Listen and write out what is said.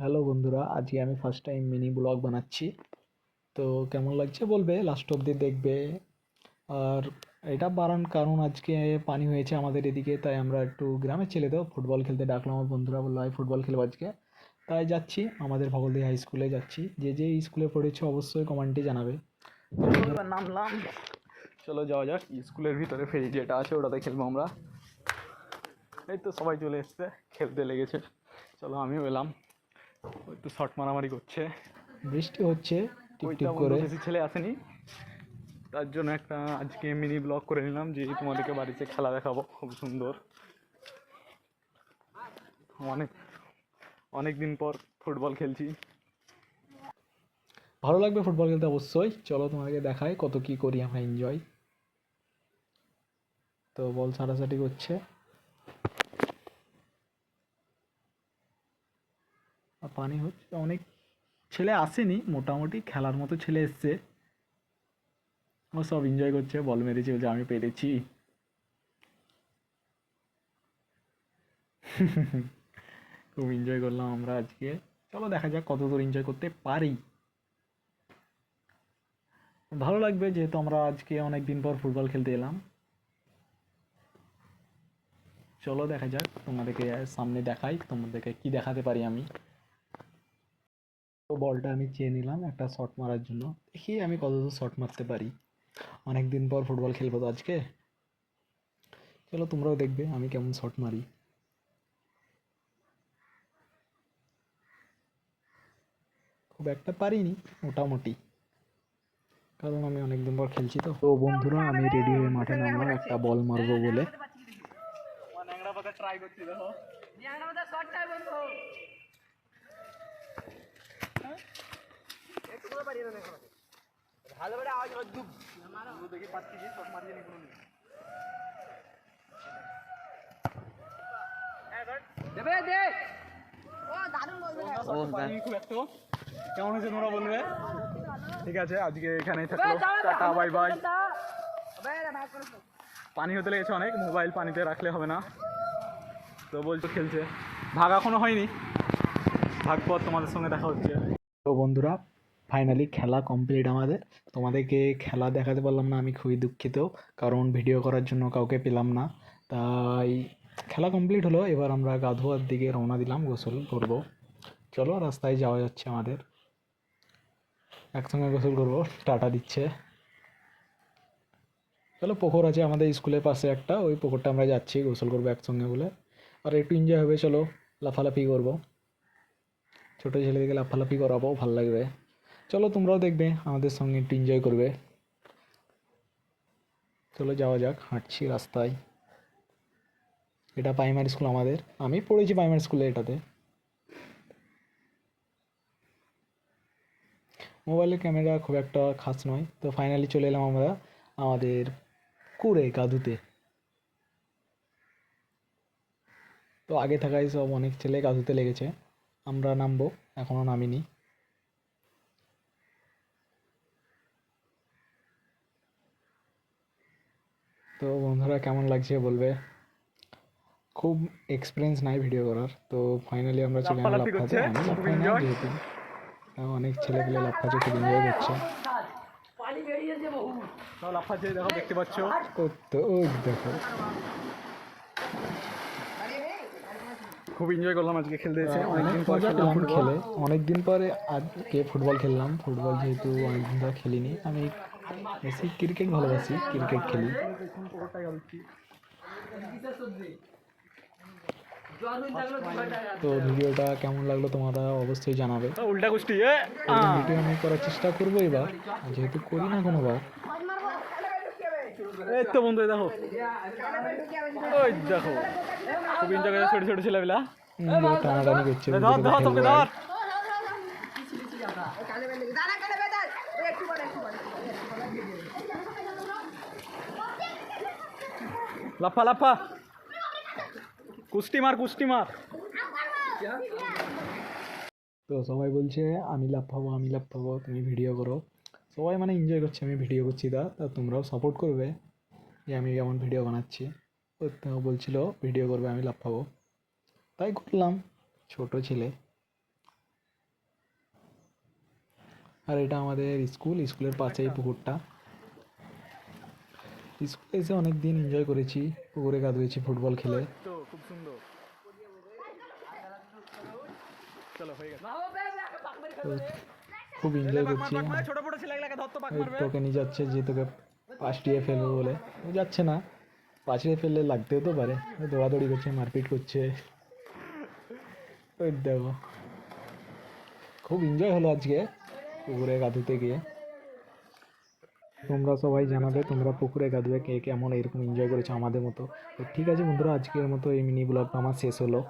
Hello বন্ধুরা, আজকে আমি ফার্স্ট টাইম মিনি ব্লগ বানাচ্ছি। তো কেমন লাগছে বলবে? লাস্ট অবধি দেখবে। আর এটা বাড়ান কারণ আজকে পানি হয়েছে আমাদের এদিকে, তাই আমরা একটু গ্রামের ছেলেদেরও ফুটবল খেলতে ডাকলাম আমার বন্ধুরা বলল ভাই ফুটবল খেলব আজকে। তাই যাচ্ছি, আমাদের ভগলদি হাই স্কুলে যাচ্ছি। যে যে স্কুলে পড়েছে অবশ্যই কমেন্টে জানাবে। তো নামলাম। চলো যাওয়া যাক স্কুলের ভিতরে ফেরি যেটা আছে ওটাতে খেলব আমরা। এই তো সবাই চলে এসছে, খেলতে লেগেছে। চলো আমিও এলাম। একটু শর্ট মারামারি করছে। বৃষ্টি হচ্ছে টিপ ওইটা টিপ করে। বেশি ছেলে আসেনি। তার জন্য একটা আজকে মিনি ব্লগ করে নিলাম যে তোমাদেরকে বাড়িতে খেলা দেখাবো খুব সুন্দর। অনেক অনেক দিন পর ফুটবল খেলছি। ভালো লাগবে ফুটবল খেলতে অবশ্যই। চলো তোমাকে দেখাই কত কি করি আমরা এনজয় তো বল ছাড়াছাড়ি করছে। পানি হচ্ছে অনেক ছেলে আসেনি, মোটামুটি খেলার মতো ছেলে এসছে। ও সব এনজয় করছে বল মেরেছে যে আমি পেরেছি। খুব এনজয় করলাম আমরা আজকে। চলো দেখা যাক কত দূর এনজয় করতে পারি। ভালো লাগবে যেহেতু আমরা আজকে অনেক দিন পর ফুটবল খেলতে এলাম। চলো দেখা যাক তোমাদেরকে সামনে দেখাই, তোমাদেরকে কি দেখাতে পারি আমি। বলটা আমি চেয়ে নিলাম একটা শট মারার জন্য। দেখি আমি কত দূর শট মারতে পারি। অনেক দিন পর ফুটবল খেলব তো আজকে। চলো তোমরাও দেখবে আমি কেমন শট মারি। খুব একটা পারিনি মোটামুটি। কারণ আমি অনেকদিন পর খেলছি তো। তো বন্ধুরা আমি রেডি হয়ে মাঠে নামলাম একটা বল মারবো বলে। দেখো। কেমন হয়েছে তোমরা বলবে। ঠিক আছে আজকে এখানেই থাকল। Tata bye bye. পানি হতে লেগেছে অনেক মোবাইল পানিতে রাখলে হবে না। তো বলছো খেলছে। ভাগ এখনও হয়নি। ভাগ পর তোমাদের সঙ্গে দেখা হচ্ছে। তো বন্ধুরা ফাইনালি খেলা কমপ্লিট আমাদের। তোমাদেরকে খেলা দেখাতে পারলাম না, আমি খুবই দুঃখিত, কারণ ভিডিও করার জন্য কাউকে পেলাম না। তাই খেলা কমপ্লিট হলো, এবার আমরা গা ধোয়ার দিকে রওনা দিলাম, গোসল করব। চলো, রাস্তায় যাওয়া যাচ্ছে আমাদের। একসঙ্গে গোসল করব, টাটা দিচ্ছে। চলো, পুকুর আছে আমাদের স্কুলের পাশে একটা, ওই পুকুরটা আমরা যাচ্ছি, গোসল করব একসঙ্গে বলে। আর একটু এনজয় হবে, চলো, লাফালাফি করব। ছোটো ছেলেদেরকে লাফালাফি করাবো, ভালো লাগবে। চলো তোমরাও দেখবে, আমাদের সঙ্গে একটু এনজয় করবে। চলো যাওয়া যাক, হাঁটছি রাস্তায়। এটা প্রাইমারি স্কুল আমাদের। আমি পড়েছি প্রাইমারি স্কুলে এটাতে। মোবাইলের ক্যামেরা খুব একটা খাস নয়। তো ফাইনালি চলে এলাম আমরা আমাদের কুড়ে কাদুতে। তো আগে থাকায় সব অনেক ছেলে কাদুতে লেগেছে। আমরা নামবো এখনও নামিনি। তো বন্ধুরা কেমন লাগছে বলবে? খুব এক্সপিরিয়েন্স নাই ভিডিও করার তো ফাইনালি আমরা চলে এলাম লাফাতে আমি লাফাই না যেহেতু অনেক ছেলেগুলো লাফাচ্ছে খুব এনজয় করছে। দেখো দেখতে পাচ্ছ? ও তো ওই দেখো। খুব এনজয় করলাম আজকে খেলতে এসে। অনেকদিন পর খেললাম খেলে। অনেকদিন পরে আজকে ফুটবল খেললাম। ফুটবল যেহেতু অনেকদিন ধরে খেলিনি। আমি বেশি ক্রিকেট ভালোবাসি ক্রিকেট খেলি। তো ভিডিওটা কেমন লাগল তোমরা অবশ্যই জানাবে। উল্টা কুষ্টি ভিডিও আমি করার চেষ্টা করব এবার যেহেতু করি না কোনোবার। এই তো বন্ধু দেখো। ওই দেখো। খুব এনজয় করে ছোট ছোট ছেলেবেলা। টানাটানি করছে ধর ধর তোকে ধর। লাফা লাফা। কুস্তি মার কুস্তি মার। তো সবাই বলছে, আমি লাফাবো আমি লাফাবো, তুমি ভিডিও করো। সবাই মানে এনজয় করছে, আমি ভিডিও করছি, দা। তা তোমরাও সাপোর্ট করবে যে আমি কেমন ভিডিও বানাচ্ছি। তো বলছিল ভিডিও করবে, আমি লাফাবো। তাই করলাম, ছোট ছেলে। আর এটা আমাদের স্কুল, স্কুলের পাশেই পুকুরটা। স্কুলে এসে অনেক দিন এনজয় করেছি, পুকুরে কাঁদুয়েছি, ফুটবল খেলে। খুব খুব এনজয় করছি। তোকে নিয়ে যাচ্ছে যে তোকে পাঁচটিয়ে ফেলবে বলে। যাচ্ছে না। পাঁচড়ে ফেললে লাগতেও তো পারে। দৌড়াদৌড়ি করছে, মারপিট করছে। দেখো। খুব এনজয় হলো আজকে পুকুরে কাঁদুতে গিয়ে। তোমরা সবাই জানাবে, তোমরা পুকুরে গাদবে কে কেমন এরকম এনজয় করেছ আমাদের মতো। তো ঠিক আছে বন্ধুরা, আজকের মতো এই মিনি ব্লগটা আমার শেষ হলো।